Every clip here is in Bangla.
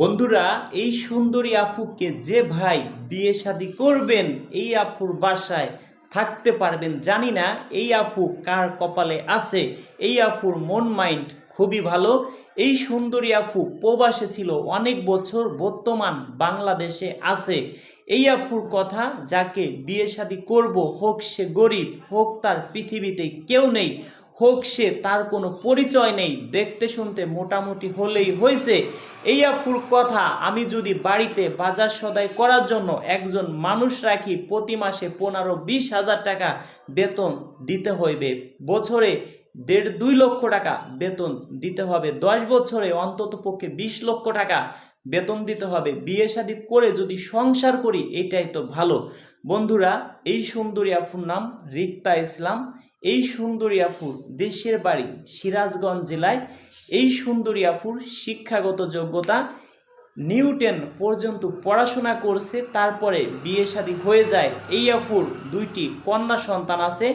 বন্ধুরা, এই সুন্দরী আপুকে যে ভাই বিয়ে শাদী করবেন, এই আপুর বাসায় থাকতে পারবেন, জানি না এই আপু কার কপালে আছে, এই আপুর মন মাইন্ড খুবই ভালো। এই সুন্দরী আপু প্রবাসে ছিল অনেক বছর, বর্তমান বাংলাদেশে আছে। এই আপুর কথা, যাকে বিয়ে শাদী করব, হোক সে গরিব, হোক তার পৃথিবীতে কেউ নেই হোক সে, তার কোনো পরিচয় নেই। দেখতে শুনতে মোটামুটি হলেই হয়েছে। এই আপুর কথা, আমি যদি বাড়িতে বাজার সদাই করার জন্য একজন মানুষ রাখি, প্রতি মাসে পনেরো বিশ হাজার টাকা বেতন দিতে হইবে। বছরে দেড় দুই লক্ষ টাকা বেতন দিতে হবে। দশ বছরে অন্তত পক্ষে বিশ লক্ষ টাকা বেতন দিতে হবে। বিয়ে শাদী করে যদি সংসার করি, এটাই তো ভালো। বন্ধুরা, এই সুন্দরী আপুর নাম রিক্তা ইসলাম। এই সুন্দরী আপুর দেশের বাড়ি সিরাজগঞ্জ জেলায় এই সুন্দরী আপুর শিক্ষাগত যোগ্যতা নিউটেন পর্যন্ত পড়াশোনা করছে, তারপরে বিয়ে শাদী হয়ে যায়। এই আপুর দুইটি কন্যা সন্তান আছে।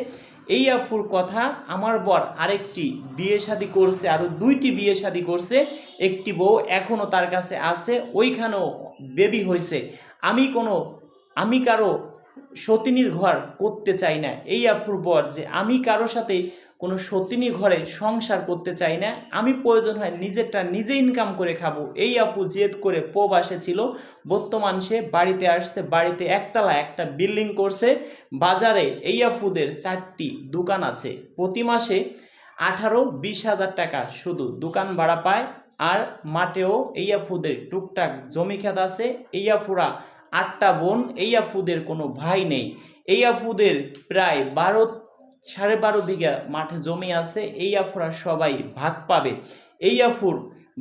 এই আপুর কথা আমার বর আরেকটি বিয়ে শাদী করছে আরও দুইটি বিয়ে শাদী করছে। একটি বউ এখনও তার কাছে আছে, ওইখানেও বেবি হয়েছে। আমি কোনো, আমি কারও সতিনীর ঘর করতে চাই না। এই আপুর বর যে আমি কারও সাথে কোনো সতিনী ঘরে সংসার করতে চাই না, আমি প্রয়োজন হয় নিজেরটা নিজে ইনকাম করে খাব। এই আপু জেদ করে প্রবাসে ছিল, বর্তমান সে বাড়িতে আসছে, বাড়িতে একতলা একটা বিল্ডিং করছে, বাজারে এই আপুদের চারটি দোকান আছে। প্রতি মাসে আঠারো বিশ হাজার টাকা শুধু দোকান ভাড়া পায়, আর মাঠেও এই আপুদের টুকটাক জমি খেত আছে। এই আপুরা আটটা বোন, এই আফুদের কোনো ভাই নেই। এই আফুদের প্রায় বারো, সাড়ে বারো বিঘা মাঠে জমি আছে। এই আফুরা সবাই ভাগ পাবে। এই আফুর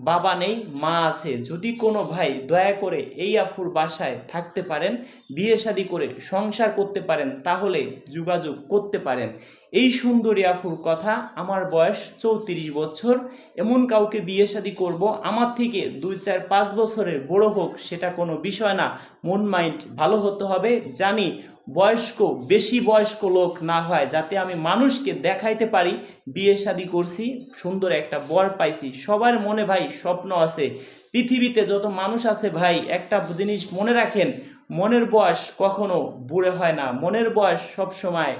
বাবা নেই, মা আছে। যদি কোনো ভাই দয়া করে এই আফুর বাসায় থাকতে পারেন, বিয়ে শাদি করে সংসার করতে পারেন, তাহলে যোগাযোগ করতে পারেন। এই সুন্দরী আফুর কথা, আমার বয়স চৌত্রিশ বছর, এমন কাউকে বিয়ে শাদি করব, আমার থেকে দুই চার পাঁচ বছরের বড় হোক, সেটা কোনো বিষয় না। মন মাইন্ড ভালো হতে হবে, জানি বয়স্ক, বেশি বয়স্ক লোক না হয়, যাতে আমি মানুষকে দেখাইতে পারি, বিয়ে শাদী করছি, সুন্দর একটা বর পাইছি। সবার মনে ভাই স্বপ্ন আছে। পৃথিবীতে যত মানুষ আছে ভাই, একটা জিনিস মনে রাখেন, মনের বয়স কখনো বুড়ে হয় না। মনের বয়স সব সময়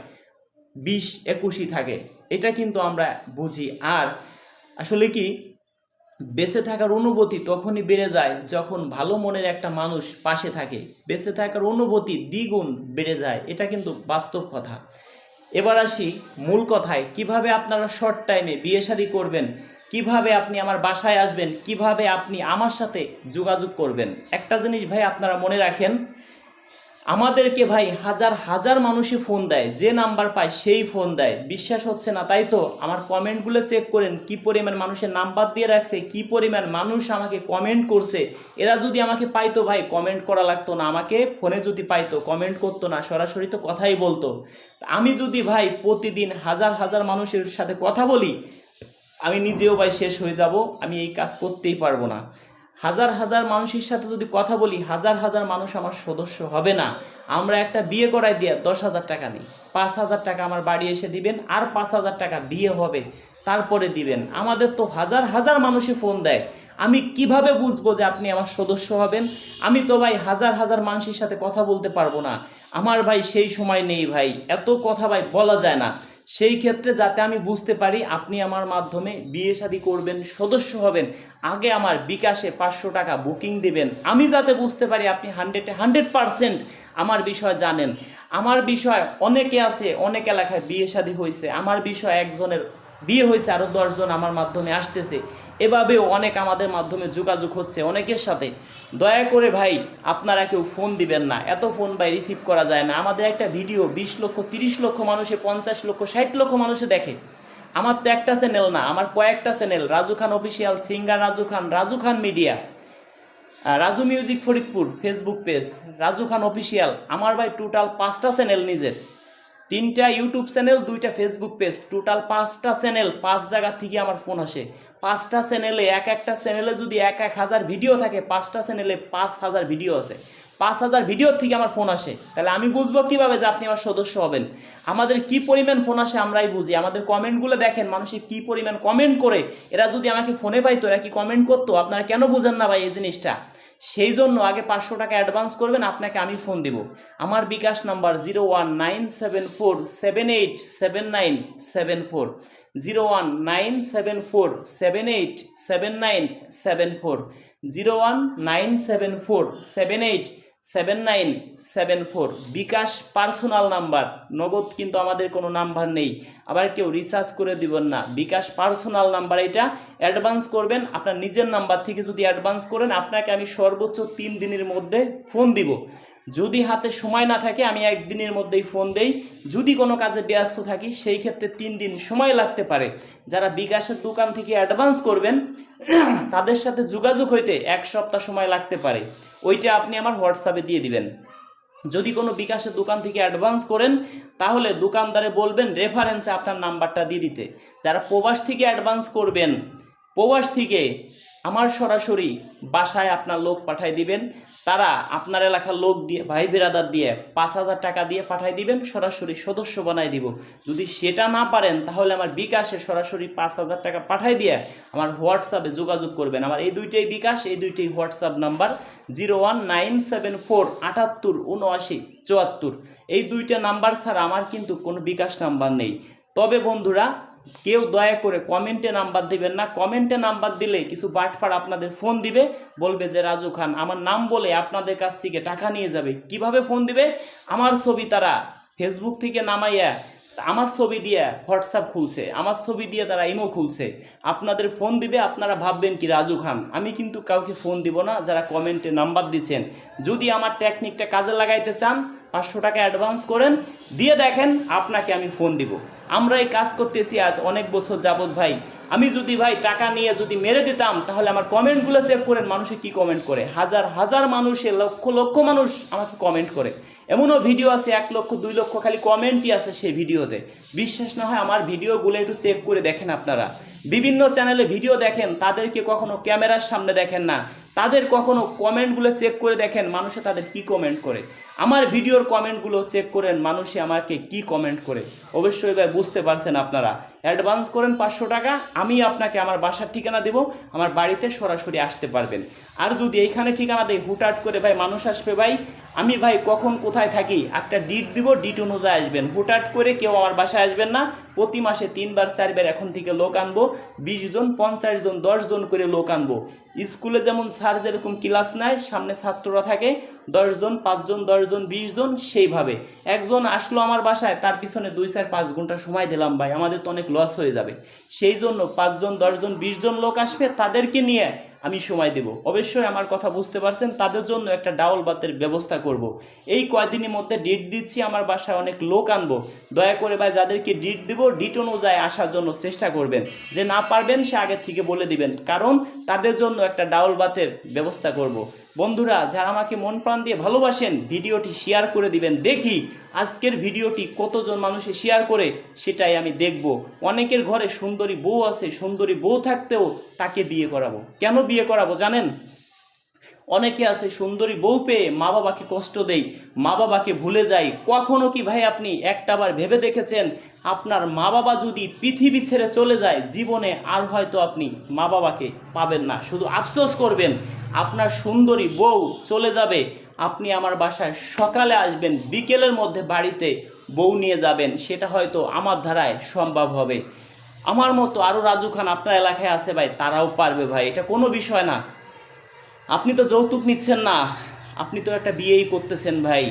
বিশ, একুশই থাকে। এটা কিন্তু আমরা বুঝি। আর আসলে কি বেঁচে থাকার অনুভূতি তখনই বেড়ে যায় যখন ভালো মনের একটা মানুষ পাশে থাকে। বেঁচে থাকার অনুভূতি দ্বিগুণ বেড়ে যায়, এটা কিন্তু বাস্তব কথা। এবার আসি মূল কথায়, কীভাবে আপনারা শর্ট টাইমে বিয়ে শাদী করবেন? কীভাবে আপনি আমার বাসায় আসবেন? কীভাবে আপনি আমার সাথে যোগাযোগ করবেন? একটা জিনিস ভাই আপনারা মনে রাখেন আমাদেরকে ভাই হাজার হাজার মানুষই ফোন দেয়, যে নাম্বার পায় সেই ফোন দেয়। বিশ্বাস হচ্ছে না, তাই তো? আমার কমেন্টগুলো চেক করেন, কি পরিমাণ মানুষের নাম্বার দিয়ে রাখছে, কি পরিমাণ মানুষ আমাকে কমেন্ট করছে। এরা যদি আমাকে পাইতো ভাই কমেন্ট করা লাগতো না, আমাকে ফোনে যদি পাইতো কমেন্ট করতো না, সরাসরি তো কথাই বলতো। আমি যদি ভাই প্রতিদিন হাজার হাজার মানুষের সাথে কথা বলি, আমি নিজেও ভাই শেষ হয়ে যাব, আমি এই কাজ করতেই পারব না। হাজার হাজার মানুষের সাথে যদি কথা বলি, হাজার হাজার মানুষ আমার সদস্য হবে না। আমরা একটা বিয়ে করাই দিয়ে দশ হাজার টাকা নিই। পাঁচ হাজার টাকা আমার বাড়ি এসে দিবেন আর পাঁচ হাজার টাকা বিয়ে হবে, তারপরে দিবেন। আমাদের তো হাজার হাজার মানুষে ফোন দেয়। আমি কীভাবে বুঝব যে আপনি আমার সদস্য হবেন? আমি তো ভাই হাজার হাজার মানুষের সাথে কথা বলতে পারব না। আমার ভাই সেই সময় নেই ভাই। এত কথা ভাই বলা যায় না। সেই ক্ষেত্রে যাতে আমি বুঝতে পারি আপনি আমার মাধ্যমে বিয়ে শাদী করবেন, সদস্য হবেন, আগে আমার বিকাশে পাঁচশো টাকা বুকিং দিবেন। আমি যাতে বুঝতে পারি আপনি হান্ড্রেডে হান্ড্রেড পারসেন্ট আমার বিষয় জানেন। আমার বিষয় অনেকে আছে, অনেক এলাকায় বিয়ে শাদী হয়েছে আমার বিষয় একজনের বিয়ে হয়েছে আরও দশজন আমার মাধ্যমে আসতেছে। এভাবেও অনেক আমাদের মাধ্যমে যোগাযোগ হচ্ছে অনেকের সাথে। দয়া করে ভাই, আপনারা কেউ ফোন দিবেন না। এত ফোন ভাই রিসিভ করা যায় না। আমাদের একটা ভিডিও, বিশ লক্ষ, তিরিশ লক্ষ মানুষে, পঞ্চাশ লক্ষ, ষাট লক্ষ মানুষে দেখে। আমার তো একটা চ্যানেল না, আমার কয়েকটা channel Raju Khan official singer Raju Khan Raju Khan media Raju music Faridpur Facebook page Raju Khan official আমার ভাই টোটাল পাঁচটা চ্যানেল নিজের। তিনটা ইউটিউব চ্যানেল দুইটা ফেসবুক পেজ টোটাল পাঁচটা চ্যানেল পাঁচ জায়গা থেকে আমার ফোন আসে। পাঁচটা চ্যানেলে এক একটা চ্যানেলে যদি এক এক হাজার ভিডিও থাকে, পাঁচটা চ্যানেলে পাঁচ হাজার ভিডিও আছে পাঁচ হাজার ভিডিওর থেকে আমার ফোন আসে। তাহলে আমি বুঝব কীভাবে যে আপনি আমার সদস্য হবেন। আমাদের কি পরিমাণ ফোন আসে আমরাই বুঝি। আমাদের কমেন্টগুলো দেখেন, মানুষে কি পরিমাণ কমেন্ট করে। এরা যদি আমাকে ফোনে পাইতো, এরা কি কমেন্ট করতো? আপনারা কেন বুঝেন না ভাই এই জিনিসটা? সেই জন্য আগে পাঁচশো টাকা অ্যাডভান্স করবেন, আপনাকে আমি ফোন দিব। আমার Bkash number zero one nine seven four seven eight seven nine seven four. Zero one nine seven four seven eight seven nine seven four. Zero one nine seven four seven eight seven nine seven four Bkash personal number Nagad কিন্তু আমাদের কোনো নাম্বার নেই। আবার কেউ রিচার্জ করে দিবেন না। বিকাশ পার্সোনাল নাম্বার এটা অ্যাডভান্স করবেন। আপনার নিজের নাম্বার থেকে যদি অ্যাডভান্স করেন, আপনাকে আমি সর্বোচ্চ তিন দিনের মধ্যে ফোন দিব। যদি হাতে সময় না থাকে, আমি একদিনের মধ্যেই ফোন দেই। যদি কোনো কাজে ব্যস্ত থাকি, সেই ক্ষেত্রে তিন দিন সময় লাগতে পারে। যারা বিকাশের দোকান থেকে অ্যাডভান্স করবেন, তাদের সাথে যোগাযোগ হইতে এক সপ্তাহ সময় লাগতে পারে। ওইটা আপনি আমার হোয়াটসঅ্যাপে দিয়ে দিবেন। যদি কোনো বিকাশের দোকান থেকে অ্যাডভান্স করেন, তাহলে দোকানদারে বলবেন রেফারেন্সে আপনার নাম্বারটা দিয়ে দিতে। যারা প্রবাস থেকে অ্যাডভান্স করবেন, প্রবাস থেকে আমার সরাসরি বাসায় আপনার লোক পাঠাই দিবেন। তারা আপনার এলাকার লোক দিয়ে, ভাই বেরাদার দিয়ে পাঁচ হাজার টাকা দিয়ে পাঠাই দিবেন, সরাসরি সদস্য বানাই দিব। যদি সেটা না পারেন, তাহলে আমার বিকাশে সরাসরি পাঁচ হাজার টাকা পাঠাই দিয়ে আমার হোয়াটসঅ্যাপে যোগাযোগ করবেন। আমার এই দুইটাই বিকাশ, এই দুইটাই WhatsApp number, zero one nine seven four আটাত্তর উনআশি চুয়াত্তর। এই দুইটা নাম্বার ছাড়া আমার কিন্তু কোনো বিকাশ নাম্বার নেই। তবে বন্ধুরা কেউ দয়া করে কমেন্টে নাম্বার দিবেন না। কমেন্টে নাম্বার দিলে কিছু বাটপার আপনাদের ফোন দিবে, বলবে যে, রাজু খান, আমার নাম বলে আপনাদের কাছ থেকে টাকা নিয়ে যাবে। কীভাবে ফোন দিবে? আমার ছবি তারা ফেসবুক থেকে নামাইয়া, আমার ছবি দিয়ে হোয়াটসঅ্যাপ খুলছে। আমার ছবি দিয়ে তারা ইমো খুলছে। আপনাদের ফোন দিবে, আপনারা ভাববেন কি, রাজু খান, আমি কিন্তু কাউকে ফোন দিব না যারা কমেন্টে নাম্বার দিচ্ছেন। যদি আমার টেকনিকটা কাজে লাগাইতে চান পাঁচশো টাকা অ্যাডভান্স করেন, দিয়ে দেখেন আপনাকে আমি ফোন দিব। আমরা এই কাজ করতেছি আজ অনেক বছর যাবত ভাই। আমি যদি ভাই টাকা নিয়ে যদি মেরে দিতাম, তাহলে আমার কমেন্টগুলো চেক করেন, মানুষে কি কমেন্ট করে? হাজার হাজার মানুষে, লক্ষ লক্ষ মানুষ আমাকে কমেন্ট করে। এমনও ভিডিও আছে, এক লক্ষ, দুই লক্ষ খালি কমেন্টই আছে সেই ভিডিওতে বিশ্বাস না হয় আমার ভিডিওগুলো একটু চেক করে দেখেন আপনারা। বিভিন্ন চ্যানেলে ভিডিও দেখেন, তাদেরকে কখনো ক্যামেরার সামনে দেখেন না। তাদের কখনো কমেন্টগুলো চেক করে দেখেন মানুষে তাদের কি কমেন্ট করে। আমার ভিডিওর কমেন্টগুলো চেক করেন মানুষে আমাকে কি কমেন্ট করে। অবশ্যই ভাই বুঝতে পারছেন আপনারা। অ্যাডভান্স করেন পাঁচশো টাকা, আমি আপনাকে আমার বাসার ঠিকানা দেব, আমার বাড়িতে সরাসরি আসতে পারবেন। আর যদি এইখানে ঠিকানা দেয় হুটহাট করে ভাই মানুষ আসবে ভাই, আমি ভাই কখন কোথায় থাকি, একটা ডিট দিব ডিট অনুযায়ী আসবেন। হুটহাট করে কেউ আমার বাসায় আসবেন না, প্রতি মাসে তিনবার, চারবার এখন থেকে লোক আনব, বিশ জন, পঞ্চাশ জন, দশ জন করে লোক আনব। স্কুলে যেমন স্যার যেরকম ক্লাস নেয়, সামনে ছাত্ররা থাকে, দশজন, পাঁচজন, দশজন বিশ জন সেইভাবে। একজন আসলো আমার বাসায়, তার পিছনে দুই, চার, পাঁচ ঘণ্টা সময় দিলাম ভাই, আমাদের তো অনেক লস হয়ে যাবে। সেই জন্য পাঁচজন, দশজন, বিশজন লোক আসবে, তাদেরকে নিয়ে আমি সময় দেব অবশ্যই আমার কথা বুঝতে পারছেন, তাদের জন্য একটা ডাউল বাতের ব্যবস্থা করব। এই কয়দিনের মধ্যে ডিট দিচ্ছি, আমার বাসায় অনেক লোক আনব দয়া করে ভাই, যাদেরকে ডিট দেবো, ডিট অনুযায়ী আসার জন্য চেষ্টা করবেন যে না পারবেন, সে আগে থেকে বলে দিবেন কারণ তাদের জন্য একটা ডাউল বাতের ব্যবস্থা করব। বন্ধুরা, যারা আমাকে মন প্রাণ দিয়ে ভালোবাসেন, ভিডিওটি শেয়ার করে দিবেন। দেখি আজকের ভিডিওটি কতজন মানুষে শেয়ার করে, সেটাই আমি দেখব। অনেকের ঘরে সুন্দরী বউ আছে, সুন্দরী বউ থাকতেও তাকে বিয়ে করাবো। কেন বিয়ে করাবো জানেন? অনেকে আছে সুন্দরী বউ পেয়ে মা বাবাকে কষ্ট দেই মা বাবাকে ভুলে যাই। কখনো কি ভাই আপনি একটাবার ভেবে দেখেছেন, আপনার মা বাবা যদি পৃথিবী ছেড়ে চলে যায়, জীবনে আর হয়তো আপনি মা বাবাকে পাবেন না। শুধু আফসোস করবেন, আপনার সুন্দরী বউ চলে যাবে, আপনি আমার বাসায় সকালে আসবেন, বিকেলের মধ্যে বাড়িতে বউ নিয়ে যাবেন, সেটা হয়তো আমার ধারায় সম্ভব হবে। আমার মতো আরও রাজু খান আপনার এলাকায় আছে ভাই, তারাও পারবে ভাই, এটা কোনো বিষয় না। আপনি তো যৌতুক নিচ্ছেন না। আপনি তো একটা বিয়েই করতেছেন ভাই।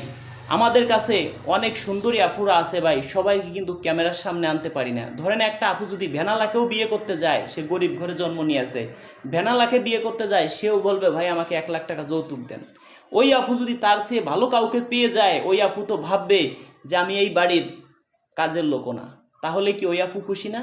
আমাদের কাছে অনেক সুন্দরী আপুরা আছে ভাই, সবাইকে কিন্তু ক্যামেরার সামনে আনতে পারি না। ধরেন একটা আপু যদি ভেনালাকেও বিয়ে করতে যায়, সে গরিব ঘরে জন্ম নিয়েছে। ভেনালাকে বিয়ে করতে যায়, সেও বলবে, ভাই, আমাকে এক লাখ টাকা যৌতুক দেন। ওই আপু যদি তার চেয়ে ভালো কাউকে পেয়ে যায়, ওই আপু তো ভাববে যে আমি এই বাড়ির কাজের লোক না। তাহলে কি ওই আপু খুশি না?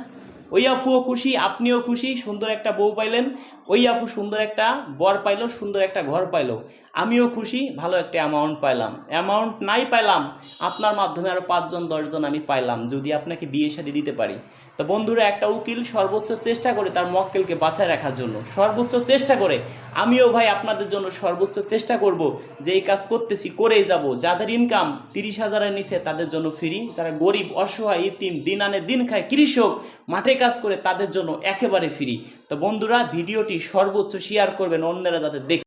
ওই আপুও খুশি, আপনিও খুশি, সুন্দর একটা বউ পাইলেন। ওই আপু সুন্দর একটা বর পাইল, সুন্দর একটা ঘর পাইল। আমিও খুশি, ভালো একটা অ্যামাউন্ট পাইলাম। অ্যামাউন্ট নাই পাইলাম, আপনার মাধ্যমে আরও পাঁচজন, দশজন আমি পাইলাম, যদি আপনাকে বিয়ে শাদি দিতে পারি। তো বন্ধুরা, একটা উকিল সর্বোচ্চ চেষ্টা করে তার মক্কেলকে বাঁচায় রাখার জন্য। সর্বোচ্চ চেষ্টা করে। আমিও ভাই আপনাদের জন্য সর্বোচ্চ চেষ্টা করব যে এই কাজ করতেছি, করেই যাব। যাদের ইনকাম তিরিশ হাজারের নিচে, তাদের জন্য ফ্রি যারা গরিব, অসহায়, ইতিম, দিন আনে দিন খায়, কৃষক, মাঠে কাজ করে, তাদের জন্য একেবারে ফ্রি তো বন্ধুরা, ভিডিওটি সর্বোচ্চ শেয়ার করবেন, অন্যরা যাতে দেখ